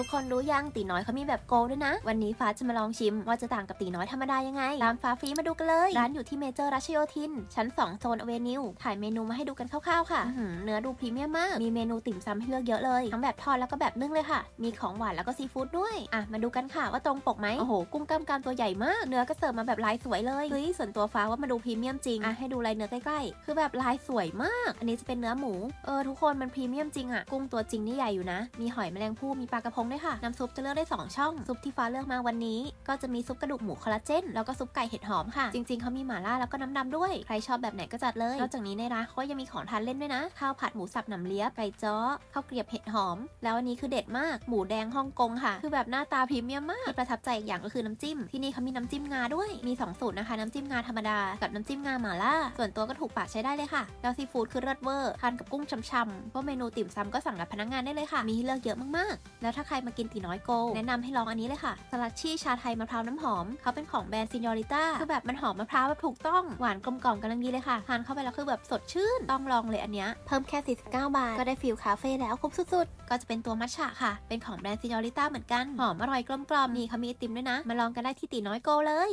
ทุกคนรู้ยังตีน้อยเขามีแบบโกด้วยนะ วันนี้ฟ้าจะมาลองชิมว่าจะต่างกับตีน้อยธรรมดายังไงตามฟ้าฟรีมาดูกันเลย ร้านอยู่ที่เมเจอร์รัชโยธิน ชั้น 2 โซนอเวนิวถ่ายเมนูมาให้ดูกันคร่าวๆค่ะเนื้อดูพรีเมียมมาก มีเมนูติ่มซำให้เลือกเยอะเลยทั้งแบบทอดแล้วก็แบบนึ่งเลยค่ะ มีของหวานแล้วก็ซีฟู้ดด้วยอะมาดูกันค่ะว่าตรงปกไหมโอ้โหกุ้งกล้ามกรามตัวใหญ่มาก เนื้อก็เสิร์ฟมาแบบลายสวยเลยเฮ้ยส่วนตัวฟ้าว่ามาดูพรีเมียมจริงอะให้ดูลายเนื้อใกล้ๆคือแบบลายสวยมาก อันนี้จะเป็นเนื้อหมูเออทุกคนมันพรีเมียมจริงอะกุ้งตัวจริงนี่ใหญ่อยู่นะ มีหอยแมลงภู่มีปลากระพงด้วยค่ะ น้ำซุปจะเลือกได้ 2 ช่อง ซุปที่ฟ้าเลือกมาวันนี้ ก็จะมีซุปกระดูกหมูคอลลาเจน แล้วก็ซุปไก่เห็ดหอมค่ะ จริงๆเขามีหม่าล่าแล้วก็น้ำดำด้วย ใครชอบแบบไหนก็จัดเลย นอกจากนี้ในร้านเขาก็ยังมีของทานเล่นด้วยนะ ข้าวผัดหมูสับหนำเลี้ยไก่จ้อข้าวเกรียบเห็ดหอม แล้วอันนี้คือเด็ดมาก หมูแดงฮ่องกงค่ะ คือแบบหน้าตาพรีเมียมมากที่ประทับใจอีกอย่างก็คือน้ำจิ้ม ที่นี่เขามีน้ำจิ้มงาด้วย มีสองสูตรนะคะ น้ำจิ้มงาธรรมดา กับน้ำจิ้มงาหม่าล่า ส่วนตัวก็ถูกปากใช้ได้เลยค่ะ แล้วซีฟู้ดคือเลิศเวอร์ ทานกับกุ้งช่ำๆพวกเมนูติ่มซำก็สั่งกับพนักงานได้เลยค่ะ มีให้เลือกเยอะมากๆ แล้วถ้าใครมากินตีน้อยโก แนะนำให้ลองอันนี้เลยค่ะ สลัดชี่ชาไทยมะพร้าวน้ำหอม เขาเป็นของแบรนด์ซินยอริต้าคือแบบมันหอมมะพร้าวแบบถูกต้อง หวานกลมกล่อมกำลังดีเลยค่ะทานเข้าไปแล้วคือแบบสดชื่น ต้องลองเลยอันเนี้ย เพิ่มแค่ 49 บาท ก็ได้ฟิลคาเฟ่แล้วคุ้มสุดๆ ก็จะเป็นตัวมัทฉะค่ะ เป็นของแบรนด์ซินยอริต้าเหมือนกัน หอมอร่อยกลมกล่อมนี่เขามีไอติมด้วยนะ มาลองกันได้ที่ตีน้อยโกเลย